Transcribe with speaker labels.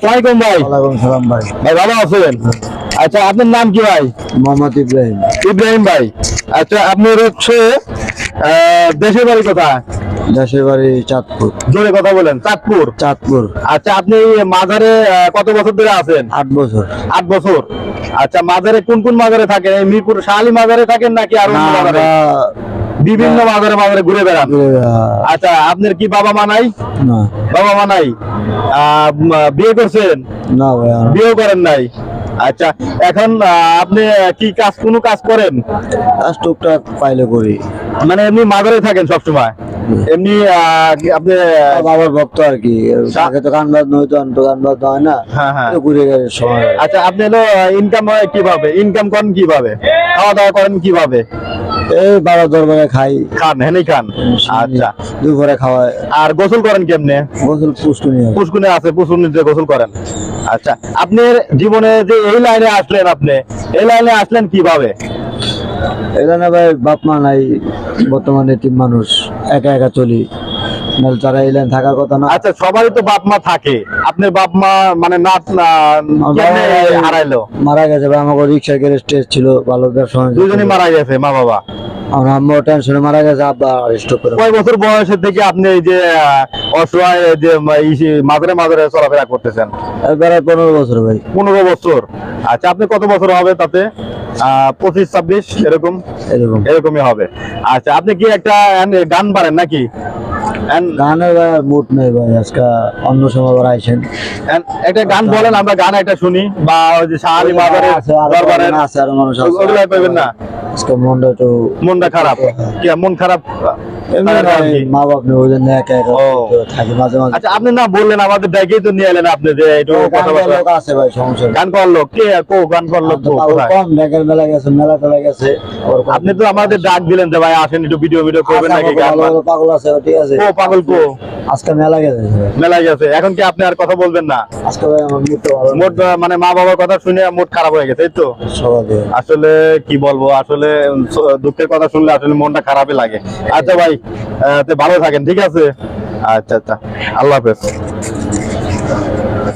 Speaker 1: আসসালামাইকুম ভাই।
Speaker 2: ওয়ালাইকুম সালাম ভাই।
Speaker 1: ভাই ভালো আছেন? আচ্ছা আপনার নাম কি ভাই?
Speaker 2: মোহাম্মদ ইব্রাহিম।
Speaker 1: ইব্রাহিম ভাই। আচ্ছা আপনার হচ্ছে দেশের বাড়ি কোথায়?
Speaker 2: দেশের বাড়ি চাঁদপুর।
Speaker 1: জোরে কথা বলেন চাঁদপুর।
Speaker 2: চাঁদপুর।
Speaker 1: আচ্ছা আপনি মাজারে কত বছর ধরে আছেন?
Speaker 2: আট বছর।
Speaker 1: আট বছর। আচ্ছা মাজারে কোন কোন মাজারে থাকেন? মিরপুর শাহালি মাজারে থাকেন নাকি আর মাজারে? বিভিন্ন মাজারে মাজারে ঘুরে বেড়ান। আচ্ছা আপনার কি বাবা মা নাই? বাবা মা নাই? বিয়ে করছেন?
Speaker 2: না
Speaker 1: বিয়েও করেন নাই? আচ্ছা এখন আপনি কি কাজ কোনো কাজ করেন?
Speaker 2: কাজ টুকটাক পাইলে করি।
Speaker 1: মানে এমনি মাজারে থাকেন সবসময়? এমনি আপনি
Speaker 2: বাবার ভক্ত আর কি। আগে তো গান বাজনা হইতো এখন তো গান বাজনা হয় না।
Speaker 1: হ্যাঁ হ্যাঁ।
Speaker 2: ঘুরে গেলে সময়
Speaker 1: আচ্ছা আপনি হলো ইনকাম হয় কীভাবে? ইনকাম করেন কীভাবে? খাওয়া দাওয়া করেন কীভাবে?
Speaker 2: এই বাবার দরবারে খাই।
Speaker 1: খান হেনেই খান? আচ্ছা।
Speaker 2: দুপুরে খাওয়ায়।
Speaker 1: আর গোসল করেন কেমনে?
Speaker 2: গোসল পুষ্কুনি।
Speaker 1: আছে পুষ্কুনিতে গোসল করেন। আচ্ছা আপনার জীবনে যে এই লাইনে আসলেন আপনি এই লাইনে আসলেন কীভাবে?
Speaker 2: এখানে ভাই বাপ মা নাই বর্তমানে তিন মানুষ একা একা চলি। নাহলে এলেন থাকার কথা না।
Speaker 1: আচ্ছা সবারই তো বাপ মা থাকে। আপনার বাপ মা মানে নাত না
Speaker 2: আমার
Speaker 1: কেমনে
Speaker 2: বাবা
Speaker 1: হারাইলো?
Speaker 2: মারা গেছে ভাই আমাকে রিক্সা গ্যারেজ ছিল ভালো ব্যবসা
Speaker 1: দুজনই মারা গেছে মা বাবা?
Speaker 2: আমার আম্মু টেনশনে মারা গেছে আব্বা স্টক করে।
Speaker 1: কয় বছর বয়সের থেকে আপনি এই যে অসহায় যে মা- এই যে মাঝারে মাঝারে চলাফেরা করতেছেন?
Speaker 2: পনেরো বছর ভাই।
Speaker 1: পনেরো বছর। আচ্ছা আপনি কত বছর হবে তাতে? পঁচিশ ছাব্বিশ এরকম?
Speaker 2: এরকম।
Speaker 1: এরকমই হবে। আচ্ছা আপনি কি একটা গান পারেন নাকি?
Speaker 2: গানের মুড নেই ভাই আজকে অন্য সময় আবার আইসেন।
Speaker 1: একটা গান বলেন আমরা গান একটা শুনি বা ওই যে শাহালি মাজারের
Speaker 2: আছে, আরও
Speaker 1: দরবারের
Speaker 2: আছে আরও মানুষ
Speaker 1: ওগুলাই পাইবেন না।
Speaker 2: আজকে মনটা একটু
Speaker 1: মনটা খারাপ। কি মন খারাপ?
Speaker 2: এমনি
Speaker 1: তার কারণ
Speaker 2: ভাই,
Speaker 1: কি?
Speaker 2: মা বাপ নেই একা একা থাকি মাঝে মাঝে।
Speaker 1: আচ্ছা আপনি না বললেন আমাদের ডাকেই তো নিয়ে এলেন আপনি যে একটু
Speaker 2: গান লোক আছে ভাই সমস্যা নেই।
Speaker 1: গান করল কে? কো? গান করল
Speaker 2: আর তো
Speaker 1: কো
Speaker 2: পাগল
Speaker 1: কোথায়?
Speaker 2: কম ডাকের মেলা গেছে মেলা টেলা গেছে।
Speaker 1: আপনি তো আমাদের ডাক দিলেন যে ভাই আসেন একটু ভিডিও ভিডিও করবেন নাকি
Speaker 2: ভালো ভালো পাগল আছে ঠিক আছে।
Speaker 1: ও পাগল কো?
Speaker 2: আজকে মেলা গেছে।
Speaker 1: মেলা গেছে। এখন কি আপনি আর কথা বলবেন না?
Speaker 2: আজকে
Speaker 1: মোট মানে মা বাবার কথা শুনে মোট খারাপ হয়ে গেছে তো? আসলে কি বলব আসলে দুঃখের কথা শুনলে আসলে মনটা খারাপই লাগে। আচ্ছা ভাই ভালো থাকেন ঠিক আছে? আচ্ছা আচ্ছা। আল্লাহ হাফেজ।